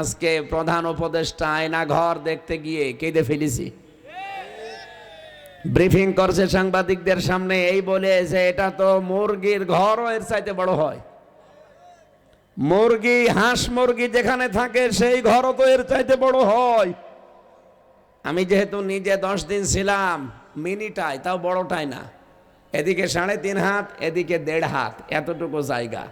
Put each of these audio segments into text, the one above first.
আজকে প্রধান উপদেষ্টা আয়না ঘর দেখতে গিয়ে কেঁদে ফেলেছি। ব্রিফিং করছে সাংবাদিকদের সামনে, এই বলে যে এটা তো মুরগির ঘরও, এর চাইতে বড় হয়। মুরগি, হাঁস মুরগি যেখানে থাকে, সেই ঘরও তো এর চাইতে বড় হয়। আমি যেহেতু নিজে দশ দিন ছিলাম মিনিটাই তাও বড়টাই না। এদিকে সাড়ে তিন হাত, এদিকে দেড় হাত, এতটুকু জায়গা।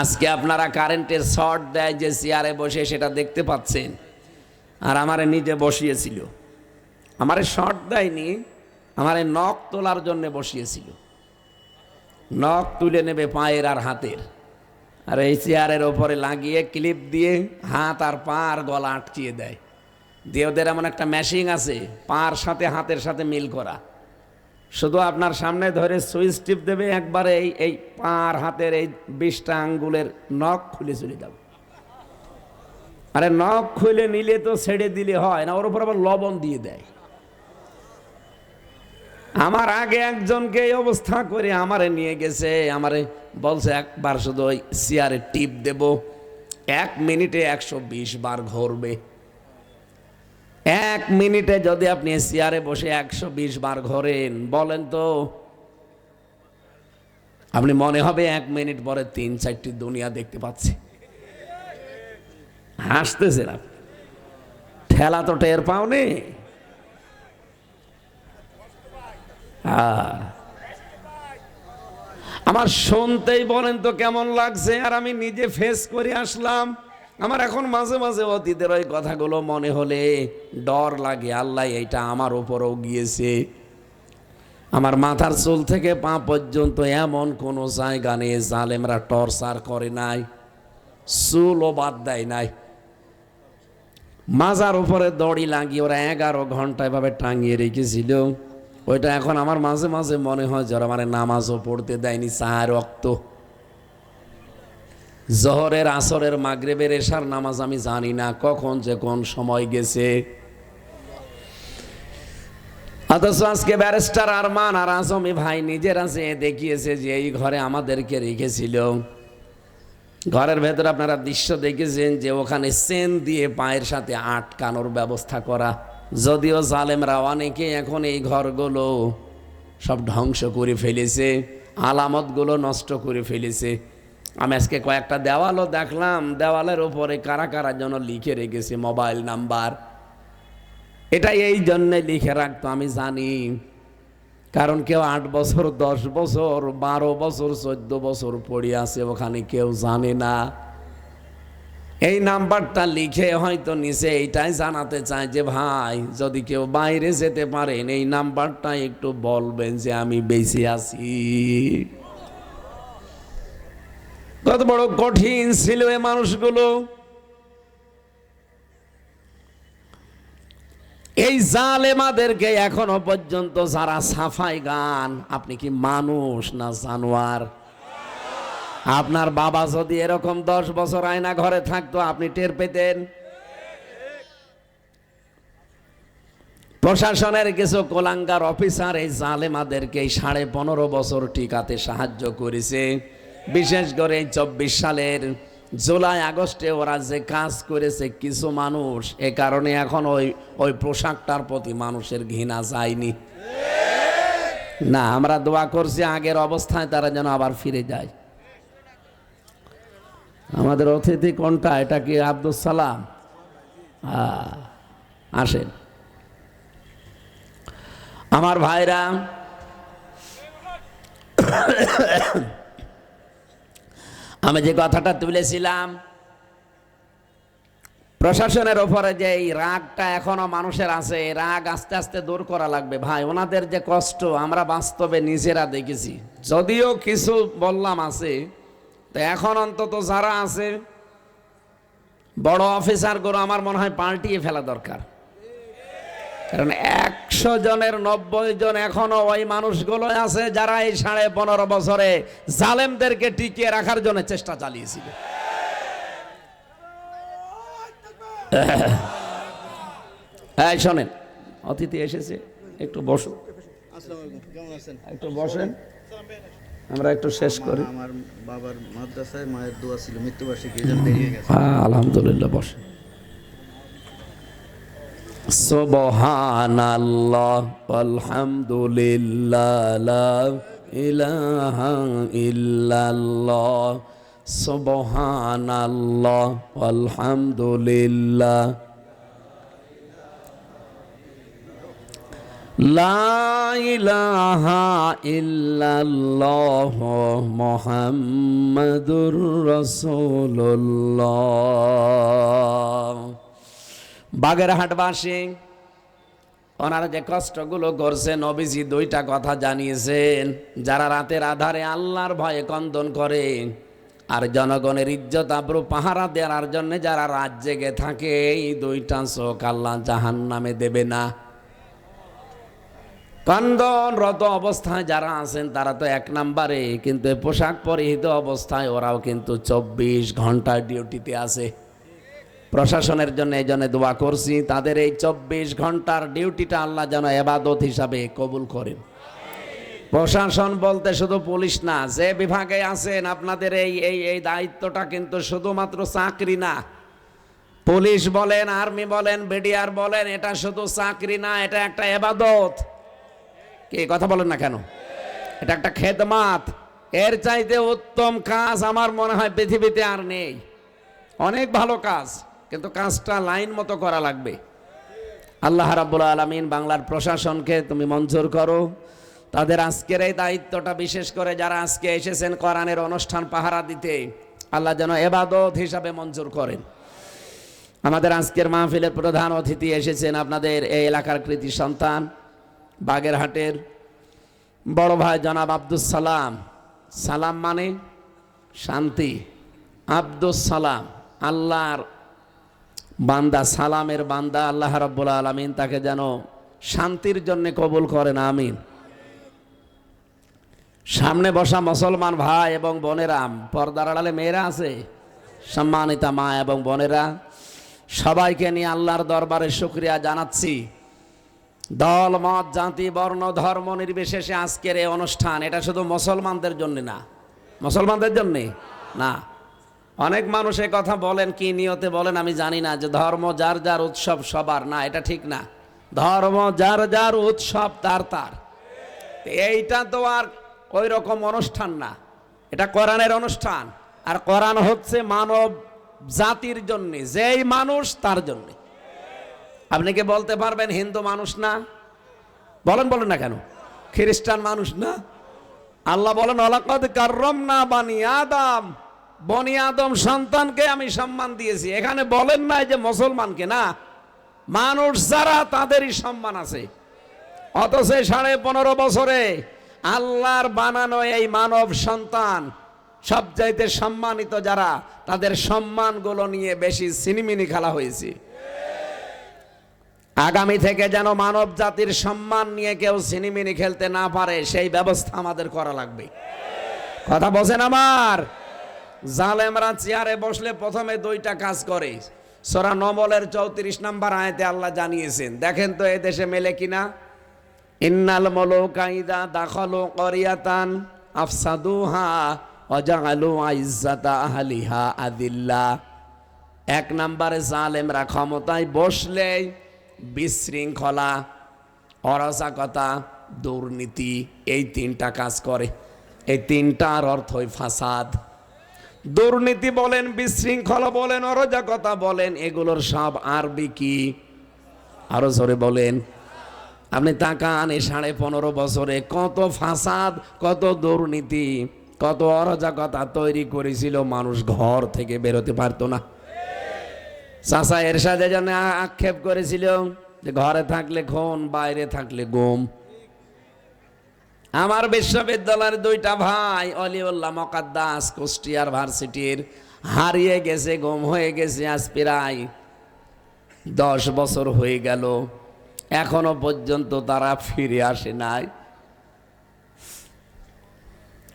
আজকে আপনারা কারেন্টের শর্ট দেয় যে চেয়ারে বসে সেটা দেখতে পাচ্ছেন। আর আমারে নিজে বসিয়েছিল। আমারে শর্ট দেয়নি, আমারে নখ তোলার জন্য বসিয়েছিল। নখ তুলে নেবে পায়ের আর হাতের। আর এই চেয়ারের ওপরে লাগিয়ে ক্লিপ দিয়ে হাত আর পা আর গলা আটকিয়ে দেয়। দিয়ে ওদের এমন একটা মেশিন আছে, পার সাথে, হাতের সাথে মিল করা। শুধু আপনার সামনে ধরে সুইচ টিপ দেবে, একবারে এই এই পার হাতের এই বিশটা আঙ্গুলের নখ খুলে চলে যাবে। আরে নখ খুলে নিলে তো ছেড়ে দিলে হয় না, ওর উপর আবার লবণ দিয়ে দেয়। আমার আগে একজনকে এই অবস্থা করে আমারে নিয়ে গেছে, আমারে বলছে একবার শুধু ওই চেয়ারে টিপ দেব, এক মিনিটে একশো বিশ বার ঘুরবে। এক মিনিটে যদি আপনি চেয়ারে বসে একশো বিশ বার ঘোরেন, বলেন তো, আপনি মনে হবে এক মিনিট পরে তিন চারটি দুনিয়া দেখতে পাচ্ছি। হাসতেছেন আপনি। ঠেলা তো টের পাওনি। আমার শুনতেই বলেন তো কেমন লাগছে, আর আমি নিজে ফেস করে আসলাম। আমার এখন মাঝে মাঝে অতীতের ওই কথাগুলো মনে হলে ডর লাগে, আল্লাহ এইটা আমার উপরও গিয়েছে। আমার মাথার চুল থেকে পা পর্যন্ত এমন কোনো জায়গা নেই, জালেমরা টর্চার করে নাই, চুলও বাদ দেয় নাই। মাজার উপরে দড়ি লাগিয়ে ওরা এগারো ঘণ্টা এভাবে টাঙিয়ে রেখেছিল। ওইটা এখন আমার মাঝে মাঝে মনে হয় যারা মানে নামাজও পড়তে দেয়নি, চার রক্ত জহরের, আসরের, মাগরেবের এশার নামাজ আমি জানি না, কখন যে কোন সময় গেছে। অথচ আজকে ব্যারিস্টার আরমান আর আজমি ভাই নিজেরা যে দেখিয়েছে যে এই ঘরে আমাদেরকে রেখেছিল। ঘরের ভেতরে আপনারা দৃশ্য দেখেছেন যে ওখানে সেন দিয়ে পায়ের সাথে আটকানোর ব্যবস্থা করা। যদিও জালেমরা অনেকে এখন এই ঘরগুলো সব ধ্বংস করে ফেলেছে, আলামতগুলো নষ্ট করে ফেলেছে। আমি আজকে কয়েকটা দেওয়ালও দেখলাম, দেওয়ালের উপরে কারা কারা যেন লিখে রেখেছে মোবাইল নাম্বার। এটা এই জন্যে লিখে রাখতো, আমি জানি। কারণ কেউ আট বছর, দশ বছর, বারো বছর, চোদ্দ বছর পড়ে আছে, ওখানে কেউ জানে না। এই নাম্বারটা লিখে হয়তো নিচে এইটাই জানাতে চায় যে, ভাই, যদি কেউ বাইরে যেতে পারেন, এই নাম্বারটা একটু বলবেন যে আমি বেঁচে আছি। কত বড় কঠিন ছিল এ মানুষগুলো। এই জালেমাদেরকে এখনও পর্যন্ত যারা সাফাই গান, আপনি কি মানুষ না জানোয়ার? আপনার বাবা যদি এরকম দশ বছর আয়না ঘরে থাকতো, আপনি টের পেতেন? প্রশাসনের কিছু কোলাঙ্গার অফিসার এই জালেমাদেরকে সাড়ে পনেরো বছর টিকাতে সাহায্য করেছে। বিশেষ করে চব্বিশ সালের জুলাই, আগস্টে ওরা যে কাজ করেছে কিছু মানুষ, এ কারণে এখন ওই ওই পোশাকটার প্রতি মানুষের ঘৃণা যায়নি। না, আমরা দোয়া করছি আগের অবস্থায় তারা যেন আবার ফিরে যায়। আমাদের অতিথি কোনটা? এটা কি আব্দুল সালাম? আসেন। আমার ভাইরা আমি যে কথাটা তুলেছিলাম, প্রশাসনের ওপরে যে এই রাগটা এখনও মানুষের আছে, এই রাগ আস্তে আস্তে দূর করা লাগবে। ভাই, ওনাদের যে কষ্ট, আমরা বাস্তবে নিজেরা দেখেছি। যদিও কিছু বললাম আছে, তো এখন অন্তত যারা আছে, বড় অফিসারগুলো আমার মনে হয় পাল্টিয়ে ফেলা দরকার। কারণ একশো জনের নব্বই জন এখনও ওই মানুষগুলো আছে যারা এই সাড়ে পনেরো বছরে জালেমদেরকে টিকিয়ে রাখার জন্য চেষ্টা চালিয়েছিল। হ্যাঁ শোনেন অতিথি এসেছে একটু বসুন আসসালামু আলাইকুম একটু বসেন। আমরা একটু শেষ করি। আমার বাবার মাদ্রাসায় মায়ের দোয়া ছিল মৃত্যুবার্ষিকী হয়ে আলহামদুলিল্লাহ বসে সুবহানাল্লাহ আলহামদুলিল্লাহ লা ইলাহা ইল্লাল্লাহ সুবহানাল্লাহ আলহামদুলিল্লাহ। লা ইলাহা ইল্লাল্লাহ মুহাম্মাদুর রাসূলুল্লাহ। বাগেরহাটবাসী ওনারা যে কষ্টগুলো করছে, নবীজি দুইটা কথা জানিয়েছেন, যারা রাতের আধারে আল্লাহর ভয়ে কন্দন করে, আর জনগণের ইজ্জত আব্রু পাহারা দেওয়ার জন্য যারা রাত জেগে থাকে, এই দুইটা চোখ আল্লাহ জাহান নামে দেবে না। কন্দনরত অবস্থায় যারা আছেন, তারা তো এক নাম্বারে, কিন্তু পোশাক পরিহিত অবস্থায় ওরাও কিন্তু চব্বিশ ঘণ্টা ডিউটিতে আছে। প্রশাসনের জন্য এই জন্য দোয়া করছি। তাদের এই চব্বিশ ঘণ্টার ডিউটিটা আল্লাহ যেন এবাদত হিসাবে কবুল করেন। প্রশাসন বলতে শুধু পুলিশ না, যে বিভাগে আছেন, আপনাদের এই এই এই দায়িত্বটা কিন্তু শুধুমাত্র চাকরি না। পুলিশ বলেন, আর্মি বলেন, বিডিআর বলেন, এটা শুধু চাকরি না, এটা একটা এবাদত। কি কথা বলেন না কেন? এটা একটা খেদমাত। এর চাইতে উত্তম কাজ আমার মনে হয় পৃথিবীতে আর নেই। অনেক ভালো কাজ। কিন্তু কাজটা লাইন মতো করা লাগবে। আল্লাহ রাব্বুল আলমিন বাংলার প্রশাসনকে তুমি মঞ্জুর করো। তাদের আজকের এই দায়িত্বটা বিশেষ করে যারা আজকে এসেছেন কোরআনের অনুষ্ঠান পাহারা দিতে, আল্লাহ যেন এবাদত হিসাবে মঞ্জুর করেন। আমাদের আজকের মাহফিলের প্রধান অতিথি এসেছেন আপনাদের এই এলাকার কৃতি সন্তান, বাগেরহাটের বড় ভাই জনাব আব্দুস সালাম। সালাম মানে শান্তি। আব্দুস সালাম, আল্লাহর বান্দা, সালামের বান্দা, আল্লাহ রাব্বুল আলামিন তাকে যেন শান্তির জন্য কবুল করেন, আমিন। সামনে বসা মুসলমান ভাই এবং বোনেরা, পর্দার আড়ালে মেয়েরা আছে? সম্মানিতা মা এবং বোনেরা, সবাইকে নিয়ে আল্লাহর দরবারে শুক্রিয়া জানাচ্ছি। দল, মত, জাতি, বর্ণ, ধর্ম নির্বিশেষে আজকের এই অনুষ্ঠান, এটা শুধু মুসলমানদের জন্য না। মুসলমানদের জন্যে? না। অনেক মানুষ কথা বলেন, কি নিয়তে বলেন আমি জানি না, যে ধর্ম যার যার উৎসব সবার। না, এটা ঠিক না। ধর্ম যার যার উৎসব তার তার। এইটা তো আর ওই রকম অনুষ্ঠান না। এটা কোরআনের অনুষ্ঠান। আর কোরআন হচ্ছে মানব জাতির জন্যে, যেই মানুষ তার জন্যে। আপনি কি বলতে পারবেন হিন্দু মানুষ না? বলেন বলেন না কেন? খ্রিস্টান মানুষ না? আল্লাহ বলেন অলাকদ কার্রম না বানি আদম। বনি আদম সন্তানকে আমি সম্মান দিয়েছি। এখানে বলেন নাই যে মুসলমানকে না। মানুষ যারা, তাদেরই সম্মান আছে। অথচ সাড়ে পনেরো বছরে আল্লাহর বানানো এই মানব সন্তান সবচাইতে সম্মানিত যারা, তাদের সম্মানগুলো নিয়ে বেশি সিনিমিনি খেলা হয়েছে। আগামী থেকে যেন মানব জাতির সম্মান নিয়ে কেউ সিনিমিনি খেলতে না পারে, সেই ব্যবস্থা আমাদের করা লাগবে। কথা বলছেন আমার? জালেমরা চেয়ারে বসলে প্রথমে দুইটা কাজ করে। সোরা নমলের চৌত্রিশ নাম্বার আয়তে আল্লাহ জানিয়েছেন, দেখেন তো এ দেশে মেলে কিনা? ইন্নাল মলোকাইদা দাখলো করিয়াতান আফসাদুহা অজাগালু আইজাতা আহলিহা আদিল্লা এক নম্বরে জালেমরা ক্ষমতায় বসলে বিশৃঙ্খলা, অরাজকতা, দুর্নীতি, এই তিনটা কাজ করে। এই তিনটার অর্থই ফাসাদ। দুর্নীতি বলেন, বিশৃঙ্খলা বলেন, অরাজকতা বলেন, এগুলোর সব আরবি কি? আরও জোরে বলেন। আপনি তাকান এই সাড়ে পনেরো বছরে কত ফাসাদ, কত দুর্নীতি, কত অরাজকতা তৈরি করেছিল মানুষ ঘর থেকে বেরোতে পারতো না। চাষা এর সাথে যেন আক্ষেপ করেছিল যে ঘরে থাকলে খুন, বাইরে থাকলে গুম। আমার বিশ্ববিদ্যালয়ের দুইটা ভাই, অলিউল্লাহ মকাদ্দাস কুষ্টিয়ার ভার্সিটির, হারিয়ে গেছে, গুম হয়ে গেছে আজ প্রায় দশ বছর হয়ে গেল। এখনও পর্যন্ত তারা ফিরে আসে নাই।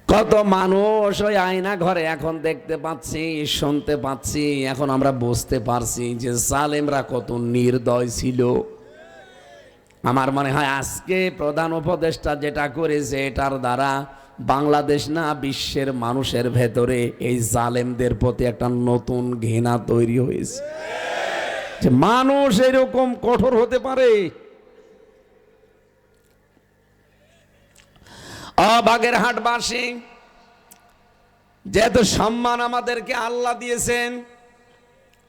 কত মানুষ ওই আয়না ঘরে এখন দেখতে পাচ্ছি, শুনতে পাচ্ছি, এখন আমরা বুঝতে পারছি যে সালেমরা কত নির্দয় ছিল। আমার মনে হয় আজকে প্রধান উপদেষ্টা যেটা করেছে, এটার দ্বারা বাংলাদেশ না বিশ্বের মানুষের ভেতরে এই জালেমদের প্রতি একটা নতুন ঘৃণা তৈরি হয়েছে। যে মানুষ এরকম কঠোর হতে পারে? অবাগের হাটবাসী, যেহেতু সম্মান আমাদেরকে আল্লাহ দিয়েছেন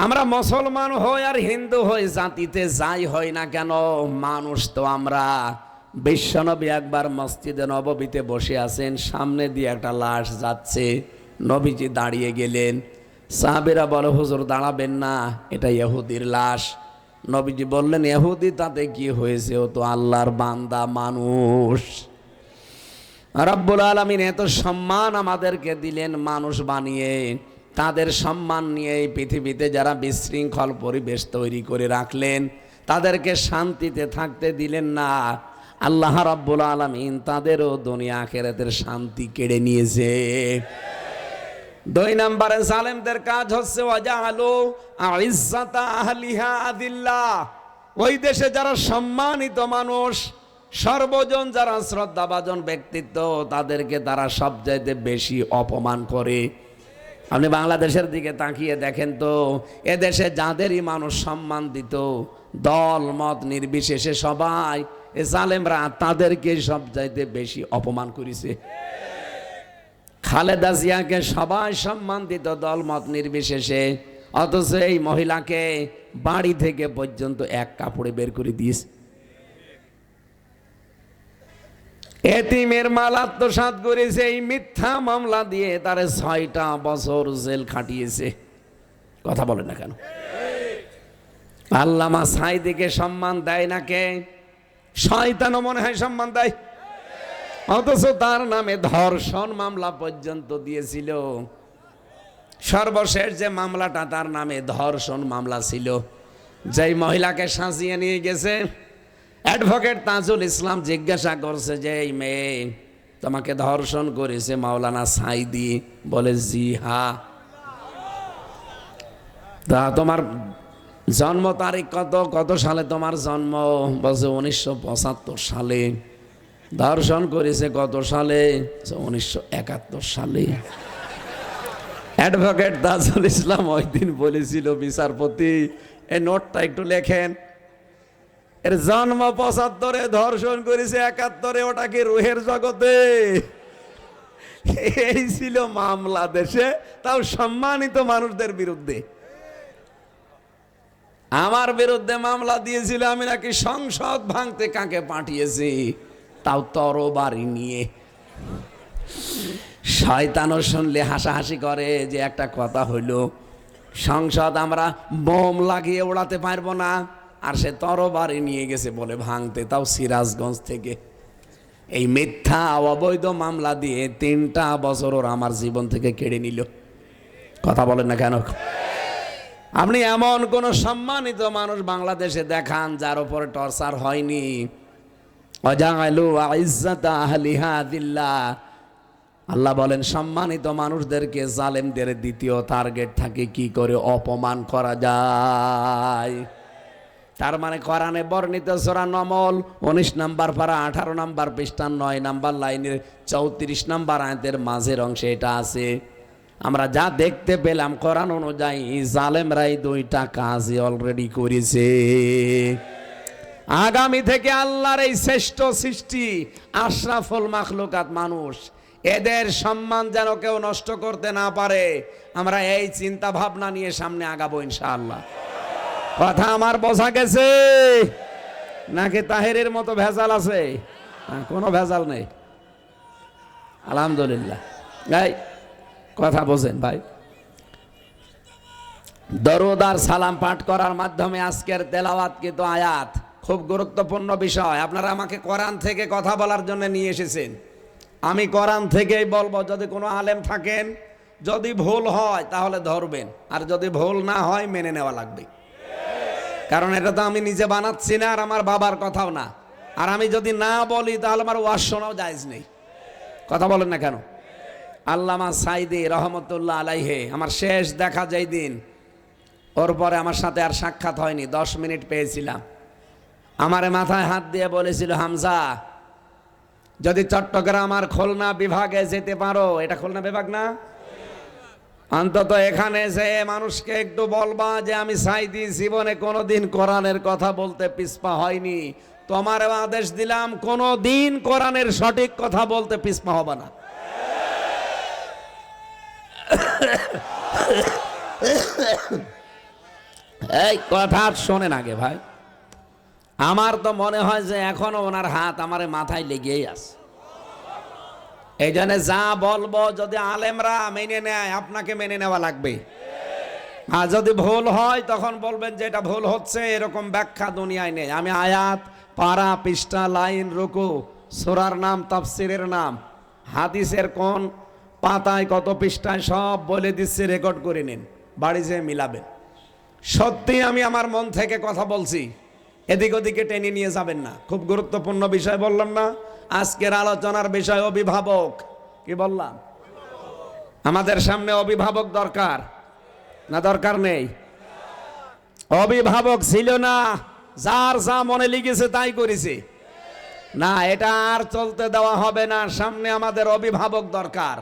আমরা মুসলমান হই আর হিন্দু হই, জাতিতে যাই হই না কেন? মানুষ তো আমরা। বিশ্বনবী একবার মসজিদে নববীতে বসে আছেন, সামনে দিয়ে একটা লাশ যাচ্ছে, নবীজি দাঁড়িয়ে গেলেন। সাহাবেরা বলে, হুজুর, দাঁড়াবেন না, এটা ইহুদির লাশ। নবীজি বললেন, ইহুদি, তাতে কি হয়েছে? ও তো আল্লাহর বান্দা, মানুষ। রব্বুল আলমিন এত সম্মান আমাদেরকে দিলেন, মানুষ বানিয়ে। তাদের সম্মান নিয়ে এই পৃথিবীতে যারা বিশৃঙ্খল পরিবেশ তৈরি করে রাখলেন, তাদেরকে শান্তিতে থাকতে দিলেন না। আল্লাহ রব্বুল আলমিন তাদেরও দুনিয়া আখেরাতের শান্তি কেড়ে নিয়েছে। দুই নম্বরে জালেমদের কাজ হচ্ছে আদিল্লাহ। ওই দেশে যারা সম্মানিত মানুষ, সর্বজন যারা শ্রদ্ধাভাজন ব্যক্তিত্ব, তাদেরকে তারা সবচাইতে বেশি অপমান করে। আপনি বাংলাদেশের দিকে তাকিয়ে দেখেন তো, এদেশে যাদেরই মানুষ সম্মান দিত, দল, মত নির্বিশেষে সবাই এ জালেমরা তাদেরকে সবচাইতে বেশি অপমান করেছে। খালেদা জিয়াকে সবাই সম্মান দিত দল, মত নির্বিশেষে, অথচ এই মহিলাকে বাড়ি থেকে পর্যন্ত এক কাপড়ে বের করে দিয়েছে। এতিমের মাল আত্মসাত করেছে, এই মিথ্যা মামলা দিয়ে তারে ছয়টা বছর জেল খাটিয়েছে। কথা বলে না কেন? আল্লামা সাইদিকে সম্মান দেয় না কে? শয়তানও মনে হয় সম্মান দেয়। অথচ তার নামে ধর্ষণ মামলা পর্যন্ত দিয়েছিল। সর্বশেষ যে মামলাটা তার নামে ধর্ষণ মামলা ছিল। যেই মহিলাকে সাজিয়ে নিয়ে গেছে অ্যাডভোকেট তাজুল ইসলাম জিজ্ঞাসা করছে যে, এই মেয়ে তোমাকে ধর্ষণ করেছে মাওলানা সাইদি। বলে, জি হা। তা তোমার জন্ম তারিখ কত? কত সালে তোমার জন্ম? বলছে, উনিশশো পঁচাত্তর সালে। ধর্ষণ করেছে কত সালে? উনিশশো একাত্তর সালে। অ্যাডভোকেট তাজুল ইসলাম ওই দিন বলেছিল বিচারপতি, এই নোটটা একটু লেখেন। এর জন্ম পঁচাত্তরে, ধর্ষণ করেছে একাত্তরে, ওটা কি রুহের জগতে? এই ছিল মামলা দেশে, তাও সম্মানিত মানুষদের বিরুদ্ধে। আমার বিরুদ্ধে মামলা দিয়েছিল, আমি নাকি সংসদ ভাঙতে কাকে পাঠিয়েছি? তাও তরবারি নিয়ে। শয়তানও শুনলে হাসাহাসি করে যে একটা কথা হইল, সংসদ আমরা বোম লাগিয়ে ওড়াতে পারব না। আর সে তরবারি নিয়ে গেছে বলে ভাঙতে, তাও সিরাজগঞ্জ থেকে। এই মিথ্যা অবৈধ মামলা দিয়ে তিনটা বছর ওর আমার জীবন থেকে কেড়ে নিল। কথা বলেন না কেন? আপনি এমন কোন সম্মানিত মানুষ বাংলাদেশে দেখান যার উপর টর্চার হয়নি। আল্লাহ বলেন, সম্মানিত মানুষদেরকে জালেমদের দ্বিতীয় টার্গেট থাকে কি করে অপমান করা যায়। তার মানে কোরআনে বর্ণিত সোরা নমল উনিশ নাম্বার পারা, আঠারো নাম্বার পৃষ্ঠান নয় নাম্বার লাইনের চৌত্রিশ নাম্বার আয়তের মাঝের অংশে এটা আছে। আমরা যা দেখতে পেলাম কোরআন অনুযায়ী জালেমরা এই দুইটা কাজই অলরেডি করেছে। আগামী থেকে আল্লাহর এই শ্রেষ্ঠ সৃষ্টি আশরাফুল মাখলুকাত মানুষ, এদের সম্মান যেন কেউ নষ্ট করতে না পারে, আমরা এই চিন্তা ভাবনা নিয়ে সামনে আগাবো ইনশাআল্লাহ। কথা আমার বসা গেছে? নাকি তাহেরের মতো ভেজাল আছে? কোনো ভেজাল নেই। আলহামদুলিল্লাহ। ভাই কথা বোঝেন ভাই। দরুদ আর সালাম পাঠ করার মাধ্যমে আজকের তেলাওয়াত কিন্তু আয়াত? খুব গুরুত্বপূর্ণ বিষয়। আপনারা আমাকে কোরআন থেকে কথা বলার জন্য নিয়ে এসেছেন। আমি কোরআন থেকেই বলব, যদি কোনো আলেম থাকেন, যদি ভুল হয় তাহলে ধরবেন। আর যদি ভুল না হয়, মেনে নেওয়া লাগবে। কারণ এটা তো আমি নিজে বানাচ্ছি না আর আমার বাবার কথাও না। আর আমি যদি না বলি, তাহলে আমার ওয়াজ শোনাও জায়জ নেই। কথা বলেন না কেন? আল্লামা সাইদি রহমতুল্লাহ আলাইহে, আমার শেষ দেখা যাই দিন, ওর পরে আমার সাথে আর সাক্ষাৎ হয়নি, দশ মিনিট পেয়েছিলাম। আমারে মাথায় হাত দিয়ে বলেছিল, হামজা, যদি চট্টগ্রাম আর খুলনা বিভাগে যেতে পারো, এটা খুলনা বিভাগ না? অন্তত এখানে যে মানুষকে একটু বলবা যে আমি সাইদি জীবনে কোনোদিন কোরআনের কথা বলতে পিসপা হয়নি। তোমার আদেশ দিলাম কোনো দিন কোরআনের সঠিক কথা বলতে পিসপা হবে না। এই কথা শোনেন আগে ভাই। আমার তো মনে হয় যে এখনও ওনার হাত আমার মাথায় লেগেই আছে। এই জন্য যা বলব যদি আলেমরা মেনে নেয়, আপনাকে মেনে নেওয়া লাগবে। আর যদি ভুল হয়, তখন বলবেন যে এটা ভুল হচ্ছে, এরকম ব্যাখ্যা দুনিয়ায় নেই। আমি আয়াত, পারা, পৃষ্ঠা, লাইন, রুকু, সোরার নাম, তাফসিরের নাম, হাদিসের কোন পাতায় কত পৃষ্ঠায় সব বলে দিচ্ছি রেকর্ড করে নিন, বাড়ি যেয়ে মিলাবেন। সত্যি আমি আমার মন থেকে কথা বলছি। এদিক ওদিকে টেনে নিয়ে যাবেন না। খুব গুরুত্বপূর্ণ বিষয় বললাম না। আজকের আলোচনার বিষয় অভিভাবক। কি বললাম? আমাদের সামনে অভিভাবক দরকার। না দরকার নেই? অভিভাবক ছিল না, যার যা মনে লিখেছে তাই করেছে। না, এটা আর চলতে দেওয়া হবে না। সামনে আমাদের অভিভাবক দরকার।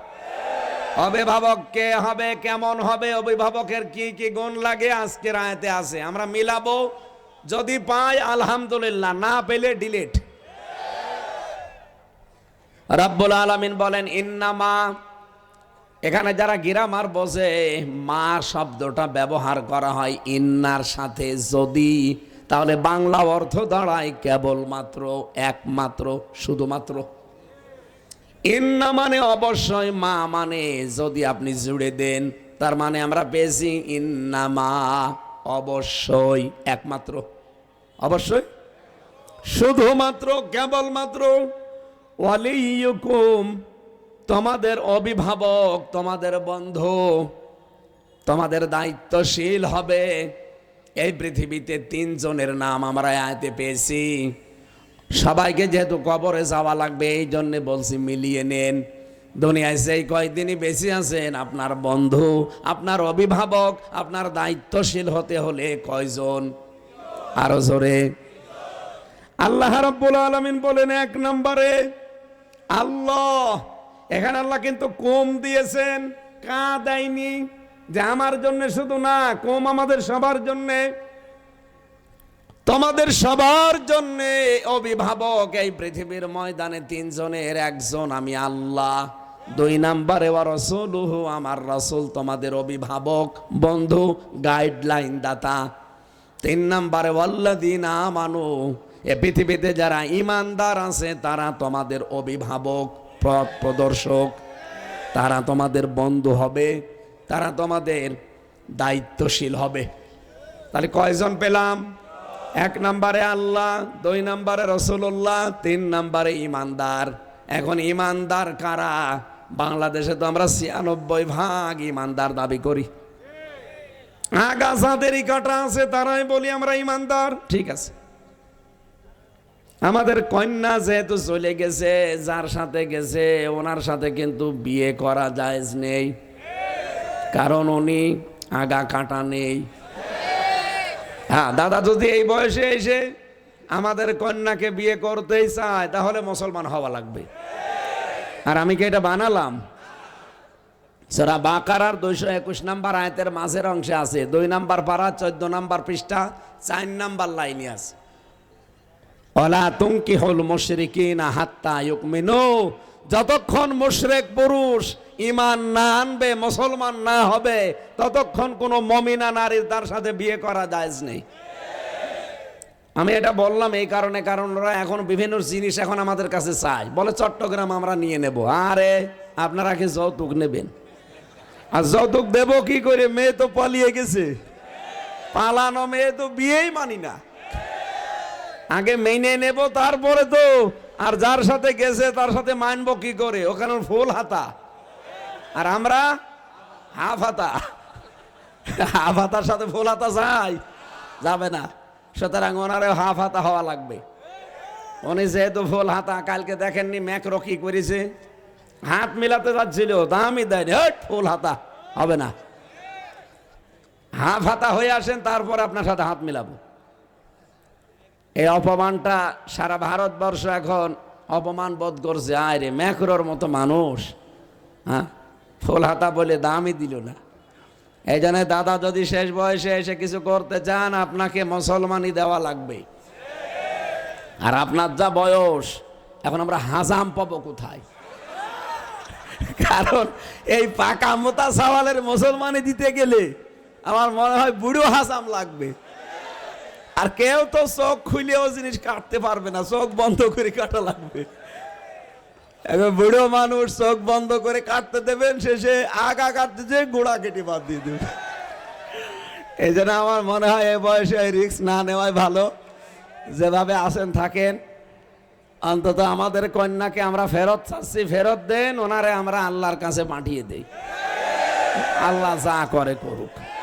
অভিভাবক কে হবে, কেমন হবে, অভিভাবকের কি কি গুণ লাগে আজকের আয়াতে আছে। আমরা মিলাবো যদি পাই, আলহামদুলিল্লাহ, না পেলে ডিলিট রাব্বুল আলামিন বলেন, ইন্নামা এখানে যারা গিরামার বোঝে, মা শব্দটা ব্যবহার করা হয় ইন্নার সাথে যদি, তাহলে বাংলা অর্থ দাঁড়ায় কেবলমাত্র, একমাত্র, শুধুমাত্র। ইন্না মানে অবশ্যই, মা মানে যদি আপনি জুড়ে দেন, তার মানে আমরা পেয়েছি ইন্নামা, অবশ্যই, একমাত্র। অবশ্যই। শুধুমাত্র, কেবলমাত্র তোমাদের অভিভাবক, তোমাদের বন্ধু, তোমাদের দায়িত্বশীল হবে। এই পৃথিবীতে তিনজনের নাম আমরা আয়তে পেয়েছি। সবাইকে যেহেতু কবরে যাওয়া লাগবে, এই জন্য বলছি মিলিয়ে নেন। দুনিয়ায় সেই কয়েকদিনই বেশি আছেন, আপনার বন্ধু, আপনার অভিভাবক, আপনার দায়িত্বশীল হতে হলে কয়জন? আরও জোরে। আল্লাহ রাব্বুল আলামিন বলেন এক নম্বরে, আল্লাহ, এখানে আল্লাহ কিন্তু কম দিয়েছেন, কা দেয়নি, যে আমার জন্য শুধু না, কম আমাদের সবার জন্যে। তোমাদের সবার জন্য অভিভাবক, এই পৃথিবীর ময়দানে তিনজনের একজন আমি আল্লাহ। দুই নাম্বারে রসুলুহু, আমার রসুল তোমাদের অভিভাবক, বন্ধু গাইডলাইন দাতা। তিন নাম্বারে ওয়াল্লাদিন আমানু। এ পৃথিবীতে যারা ইমানদার আছে, তারা তোমাদের অভিভাবক, পথ প্রদর্শক। তারা তোমাদের বন্ধু হবে, তারা তোমাদের দায়িত্বশীল হবে। তাহলে কয়জন পেলাম? এক নম্বরে আল্লাহ, দুই নম্বরে রসুল্লাহ তিন নম্বরে ইমানদার এখন ইমানদার কারা? বাংলাদেশে তো আমরা ছিয়ানব্বই ভাগ ইমানদার দাবি করি। আগাছাদেরই কাটা আছে তারাই বলি আমরা ইমানদার। ঠিক আছে। আমাদের কন্যা যেহেতু চলে গেছে যার সাথে গেছে ওনার সাথে কিন্তু বিয়ে করা জায়েজ নেই। কারণ উনি আগা কাটা নেই। হ্যাঁ দাদা যদি এই বয়সে এসে আমাদের কন্যাকে বিয়ে করতেই চায় তাহলে মুসলমান হওয়া লাগবে। আর আমি কি এটা বানালাম? সেরা বাকারার দুইশো একুশ নাম্বার আয়তের মাঝের অংশে আছে। দুই নাম্বার পাড়া চোদ্দ নাম্বার পৃষ্ঠা, চার নাম্বার লাইনে আছে। ওলা তুমকি হল মুশরিকিনা হাত্তা ইউকমিনু, যতক্ষণ মুশরেক পুরুষ ইমান না আনবে, মুসলমান না হবে, ততক্ষণ কোনো মমিনা নারীর তার সাথে বিয়ে করা জায়েজ নেই। আমি এটা বললাম এই কারণে, কারণ ওরা এখন বিভিন্ন জিনিস এখন আমাদের কাছে চায়। বলে চট্টগ্রাম আমরা নিয়ে নেব। আরে, আপনারা কি যৌতুক নেবেন? আর যৌতুক দেব কি করে, মেয়ে তো পালিয়ে গেছে। পালানো মেয়ে তো বিয়েই মানি না। আগে মেনে নেব, তারপরে তো আর যার সাথে গেছে, তার সাথে মানবো কি করে? ওখানে ফুল হাতা। আর আমরা হাফ হাতা। হাফ হাতার সাথে ফুল হাতা চাই যাবে না। সুতরাং ওনারও হাফ হাতা হওয়া লাগবে। উনি যেহেতু ফুল হাতা, কালকে দেখেননি ম্যাক্রো কি করেছে? হাত মিলাতে যাচ্ছিল দামই দেয়নি। হট ফুল হাতা, হবে না। হাফ হাতা হয়ে আসেন, তারপর আপনার সাথে হাত মিলাবো। এই অপমানটা সারা ভারতবর্ষ এখন অপমান বোধ করছে। আয় রে, ম্যাকরোর মতো মানুষ হ্যাঁ? ফুল হাতা বলে দামই দিল না। এই জন্য দাদা যদি শেষ বয়সে এসে কিছু করতে চান, আপনাকে মুসলমানই দেওয়া লাগবে। আর আপনার যা বয়স, এখন আমরা হাজাম পাবো কোথায়? কারণ এই পাকা মোতা সওয়ালের মুসলমানি দিতে গেলে আমার মনে হয় বুড়ো হাসাম লাগবে। আর কেউ তো চোখ খুলেও জিনিস কাটতে পারবে না, চোখ বন্ধ করে কাটা লাগবে। এখন বুড়ো মানুষ চোখ বন্ধ করে কাটতে দেবেন, শেষে আগা কাটতে যে গোড়া কেটে বাদ দিয়ে দেবে। এই জন্য আমার মনে হয় এই বয়সে রিস্ক না নেওয়াই ভালো। যেভাবে আসেন থাকেন। অন্তত আমাদের কন্যাকে আমরা ফেরত চাচ্ছি, ফেরত দেন, ওনারে আমরা আল্লাহর কাছে পাঠিয়ে দেই। আল্লাহ যা করে করুক।